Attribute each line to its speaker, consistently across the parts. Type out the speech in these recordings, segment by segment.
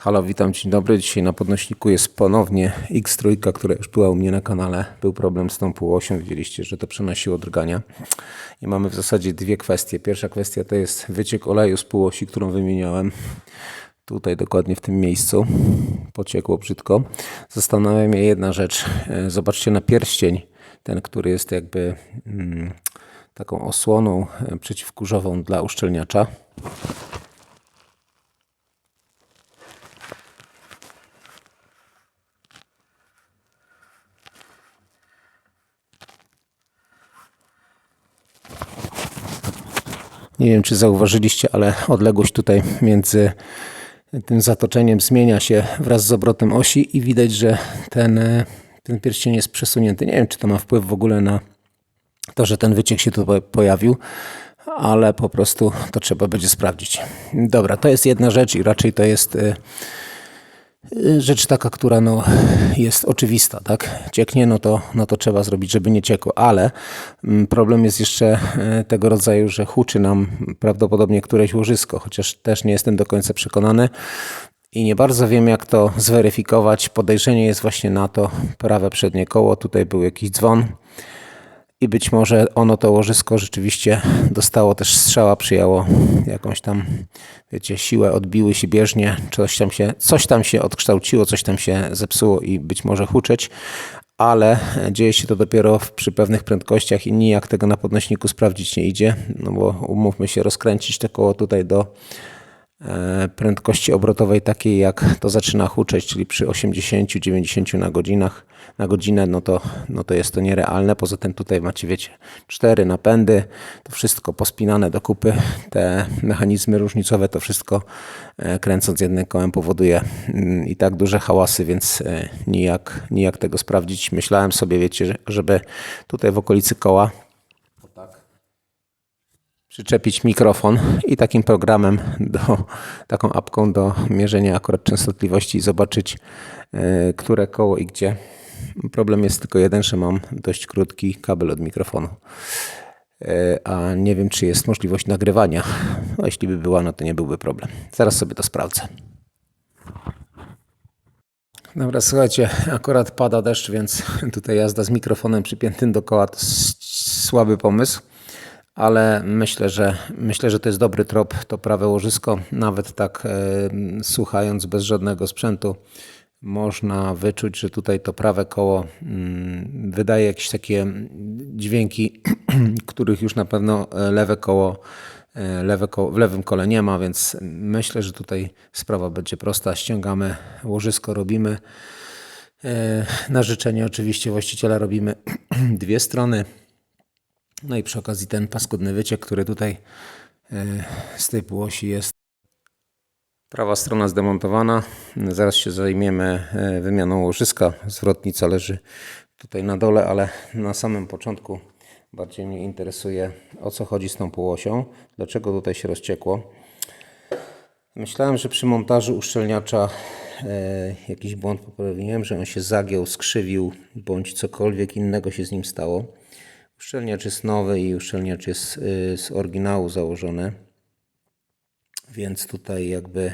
Speaker 1: Halo, witam, dzień dobry. Dzisiaj na podnośniku jest ponownie X3, która już była u mnie na kanale. Był problem z tą półosią, widzieliście, że to przenosiło drgania. I mamy w zasadzie dwie kwestie. Pierwsza kwestia to jest wyciek oleju z półosi, którą wymieniałem. Tutaj dokładnie w tym miejscu. Pociekło brzydko. Zastanawia mnie jedna rzecz. E, Zobaczcie na pierścień, ten, który jest jakby mm, taką osłoną e, przeciwkurzową dla uszczelniacza. Nie wiem, czy zauważyliście, ale odległość tutaj między tym zatoczeniem zmienia się wraz z obrotem osi i widać, że ten, e, ten pierścień jest przesunięty. Nie wiem, czy to ma wpływ w ogóle na to, że ten wyciek się tu po- pojawił, ale po prostu to trzeba będzie sprawdzić. Dobra, to jest jedna rzecz i raczej to jest e, rzecz taka, która no, jest oczywista, tak? Cieknie, no to, no to trzeba zrobić, żeby nie ciekło, ale mm, problem jest jeszcze e, tego rodzaju, że huczy nam prawdopodobnie któreś łożysko, chociaż też nie jestem do końca przekonany i nie bardzo wiem, jak to zweryfikować. Podejrzenie jest właśnie na to prawe przednie koło, tutaj był jakiś dzwon i być może ono to łożysko rzeczywiście dostało też strzała, przyjęło jakąś tam, wiecie, siłę, odbiły się bieżnie, coś tam się, coś tam się odkształciło, coś tam się zepsuło i być może huczeć, ale dzieje się to dopiero przy pewnych prędkościach i nijak tego na podnośniku sprawdzić nie idzie, no bo umówmy się, rozkręcić to koło tutaj do prędkości obrotowej takiej jak to zaczyna huczeć, czyli przy 80-90 na godzinach na godzinę, no to, no to jest to nierealne. Poza tym tutaj macie, wiecie, cztery napędy, to wszystko pospinane do kupy. Te mechanizmy różnicowe, to wszystko e, kręcąc jednym kołem powoduje mm, i tak duże hałasy, więc e, nijak, nijak tego sprawdzić. Myślałem sobie, wiecie, że- żeby tutaj w okolicy koła przyczepić mikrofon i takim programem, do, taką apką do mierzenia akurat częstotliwości i zobaczyć, e, które koło i gdzie. Problem jest tylko jeden, że mam dość krótki kabel od mikrofonu. E, A nie wiem, czy jest możliwość nagrywania. No, jeśli by była, no to nie byłby problem. Zaraz sobie to sprawdzę. Dobra, słuchajcie, akurat pada deszcz, więc tutaj jazda z mikrofonem przypiętym do koła to słaby pomysł, ale myślę, że myślę, że to jest dobry trop, to prawe łożysko, nawet tak e, słuchając bez żadnego sprzętu, można wyczuć, że tutaj to prawe koło mm, wydaje jakieś takie dźwięki, których już na pewno e, lewe koło E, Lewe koło, w lewym kole nie ma, więc myślę, że tutaj sprawa będzie prosta. Ściągamy łożysko, robimy. Na życzenie oczywiście właściciela robimy dwie strony. No i przy okazji ten paskudny wyciek, który tutaj e, z tej półosi jest. Prawa strona zdemontowana. Zaraz się zajmiemy e, wymianą łożyska. Zwrotnica leży tutaj na dole, ale na samym początku bardziej mnie interesuje o co chodzi z tą półosią, dlaczego tutaj się rozciekło. Myślałem, że przy montażu uszczelniacza e, jakiś błąd popełniłem, że on się zagiął, skrzywił bądź cokolwiek innego się z nim stało. Uszczelniacz jest nowy i uszczelniacz jest e, z oryginału założony, więc tutaj jakby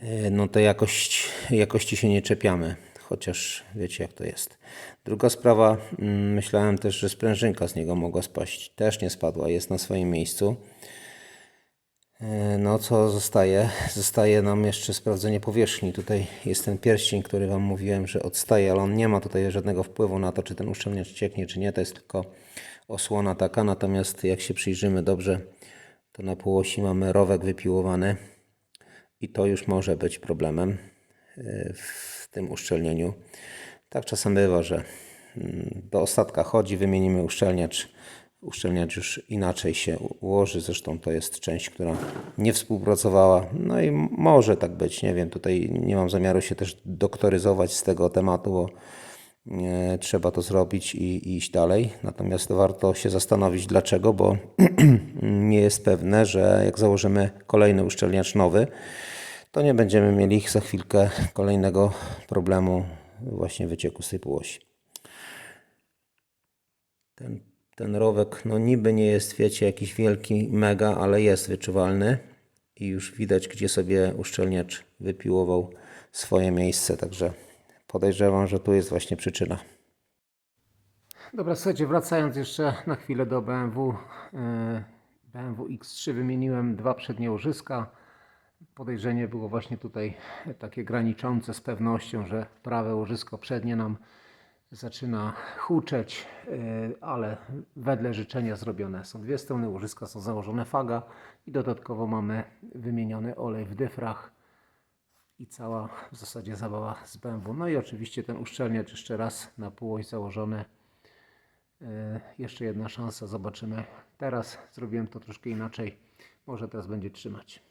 Speaker 1: e, no to jakość, jakości się nie czepiamy, chociaż wiecie jak to jest. Druga sprawa, mm, myślałem też, że sprężynka z niego mogła spaść. Też nie spadła, jest na swoim miejscu. E, No co zostaje? Zostaje nam jeszcze sprawdzenie powierzchni. Tutaj jest ten pierścień, który Wam mówiłem, że odstaje, ale on nie ma tutaj żadnego wpływu na to, czy ten uszczelniacz cieknie, czy nie. To jest tylko osłona taka. Natomiast jak się przyjrzymy dobrze, to na półosi mamy rowek wypiłowany i to już może być problemem e, w tym uszczelnieniu. Tak czasem bywa, że mm, do ostatka chodzi, wymienimy uszczelniacz. Uszczelniacz już inaczej się ułoży, zresztą to jest część, która nie współpracowała. No i może tak być, nie wiem, tutaj nie mam zamiaru się też doktoryzować z tego tematu, bo e, trzeba to zrobić i, i iść dalej. Natomiast warto się zastanowić dlaczego, bo nie jest pewne, że jak założymy kolejny uszczelniacz nowy, to nie będziemy mieli za chwilkę kolejnego problemu właśnie wycieku z tej. Ten, ten rowek, no niby nie jest, wiecie, jakiś wielki, mega, ale jest wyczuwalny. i już widać, gdzie sobie uszczelniacz wypiłował swoje miejsce, także podejrzewam, że tu jest właśnie przyczyna. Dobra, słuchajcie, wracając jeszcze na chwilę do BMW. e, BMW X3 wymieniłem dwa przednie łożyska. Podejrzenie było właśnie tutaj takie graniczące z pewnością, że prawe łożysko przednie nam zaczyna huczeć, e, ale wedle życzenia zrobione są dwie strony, łożyska są założone faga i dodatkowo mamy wymieniony olej w dyfrach i cała w zasadzie zabawa z BMW. No i oczywiście ten uszczelniacz jeszcze raz na półość założony. E, Jeszcze jedna szansa, zobaczymy. Teraz zrobiłem to troszkę inaczej. Może teraz będzie trzymać.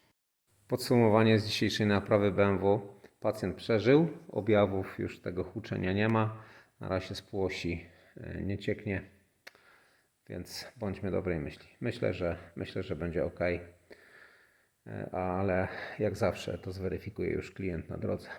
Speaker 1: Podsumowanie z dzisiejszej naprawy BMW. Pacjent przeżył, objawów już tego huczenia nie ma. Na razie z półosi e, nie cieknie, więc bądźmy dobrej myśli. Myślę, że myślę, że będzie ok, ale jak zawsze to zweryfikuje już klient na drodze.